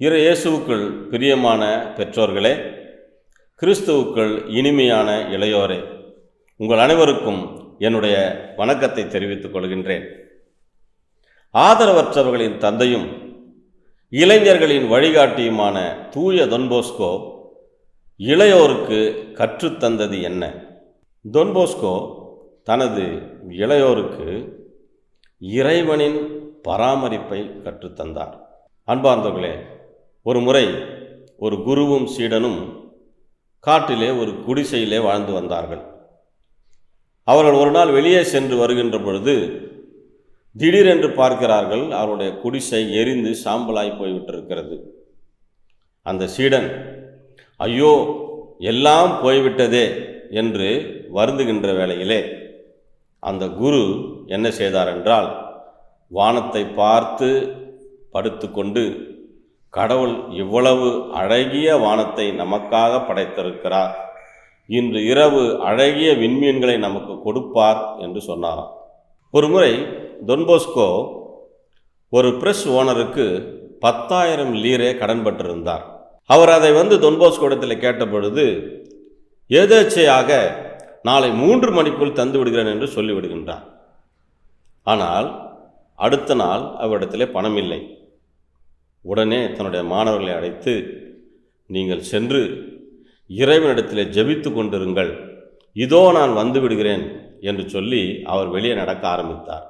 இரு இயேசுவுக்குள் பிரியமான பெற்றோர்களே கிறிஸ்துவுக்குள் இனிமையான இளையோரே உங்கள் அனைவருக்கும் என்னுடைய வணக்கத்தை தெரிவித்துக் கொள்கின்றேன். ஆதரவற்றவர்களின் தந்தையும் இளைஞர்களின் வழிகாட்டியுமான தூய தொன்போஸ்கோ இளையோருக்கு கற்றுத்தந்தது என்ன? தொன்போஸ்கோ தனது இளையோருக்கு இறைவனின் பராமரிப்பை கற்றுத்தந்தார். அன்பார்ந்தவர்களே ஒரு முறை ஒரு குருவும் சீடனும் காட்டிலே ஒரு குடிசையிலே வாழ்ந்து வந்தார்கள். அவர்கள் ஒரு நாள் வெளியே சென்று வருகின்ற பொழுது திடீரென்று பார்க்கிறார்கள் அவருடைய குடிசை எரிந்து சாம்பலாய் போய்விட்டிருக்கிறது. அந்த சீடன் ஐயோ எல்லாம் போய்விட்டதே என்று வருந்துகின்ற வேளையிலே அந்த குரு என்ன செய்தார் என்றால் வானத்தை பார்த்து படுத்துக்கொண்டு கடவுள் இவ்வளவு அழகிய வானத்தை நமக்காக படைத்திருக்கிறார். இன்று இரவு அழகிய விண்மீன்களை நமக்கு கொடுப்பார் என்று சொன்னாராம். ஒரு முறை தொன்போஸ்கோ ஒரு பிரஸ் ஓனருக்கு பத்தாயிரம் லீரே கடன்பட்டிருந்தார் அவர் அதை வந்து தொன்போஸ்கோ இடத்தில் கேட்ட பொழுது எதேச்சையாக நாளை மூன்று மணிக்குள் தந்து விடுகிறேன் என்று சொல்லிவிடுகின்றார். ஆனால் அடுத்த நாள் அவரிடத்திலே பணம் இல்லை உடனே தன்னுடைய மாணவர்களை அழைத்து நீங்கள் சென்று இறைவனிடத்தில் ஜெபித்து கொண்டிருங்கள். இதோ நான் வந்து விடுகிறேன் என்று சொல்லி அவர் வெளியே நடக்க ஆரம்பித்தார்.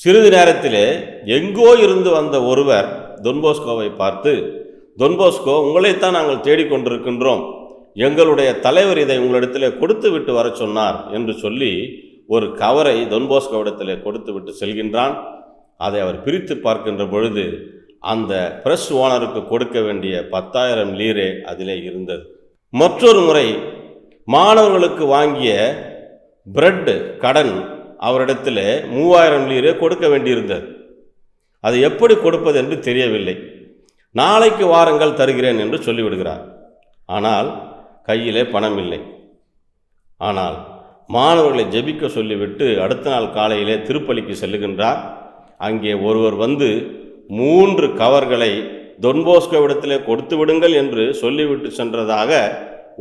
சிறிது நேரத்திலே எங்கோ இருந்து வந்த ஒருவர் தொன்போஸ்கோவை பார்த்து தொன்போஸ்கோ உங்களைத்தான் நாங்கள் தேடிக்கொண்டிருக்கின்றோம் எங்களுடைய தலைவர் இதை உங்களிடத்திலே கொடுத்து விட்டு வர சொன்னார் என்று சொல்லி ஒரு கவரை தொன்போஸ்கோவிடத்திலே கொடுத்து விட்டு செல்கின்றான். அதை அவர் பிரித்து பார்க்கின்ற பொழுது அந்த பிரஸ் ஓனருக்கு கொடுக்க வேண்டிய பத்தாயிரம் லீரே அதிலே இருந்தது. மற்றொரு முறை மாணவர்களுக்கு வாங்கிய பிரெட் கடன் அவரிடத்தில் மூவாயிரம் லீரே கொடுக்க வேண்டியிருந்தது. அது எப்படி கொடுப்பது என்று தெரியவில்லை. நாளைக்கு வாரங்கள் தருகிறேன் என்று சொல்லிவிடுகிறார். ஆனால் கையிலே பணம் இல்லை. ஆனால் மாணவர்களை ஜெபிக்க சொல்லிவிட்டு அடுத்த நாள் காலையிலே திருப்பலிக்கு செல்லுகின்றார். அங்கே ஒருவர் வந்து மூன்று கவர்களை தொன்போஸ்கோவிடத்திலே கொடுத்து விடுங்கள் என்று சொல்லிவிட்டு சென்றதாக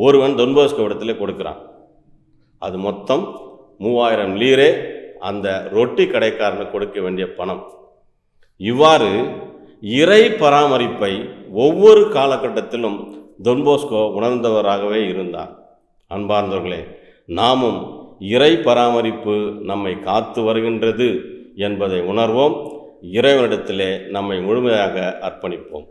ஒருவன் தொன்போஸ்கோவிடத்திலே கொடுக்கிறான். அது மொத்தம் மூவாயிரம் லீரே அந்த ரொட்டி கடைக்காரனுக்கு கொடுக்க வேண்டிய பணம். இவ்வாறு இறை பராமரிப்பை ஒவ்வொரு காலகட்டத்திலும் தொன்போஸ்கோ உணர்ந்தவராகவே இருந்தார். அன்பார்ந்தவர்களே நாமும் இறை பராமரிப்பு நம்மை காத்து வருகின்றது என்பதை உணர்வோம். இறைவனிடத்திலே நம்மை முழுமையாக அர்ப்பணிப்போம்.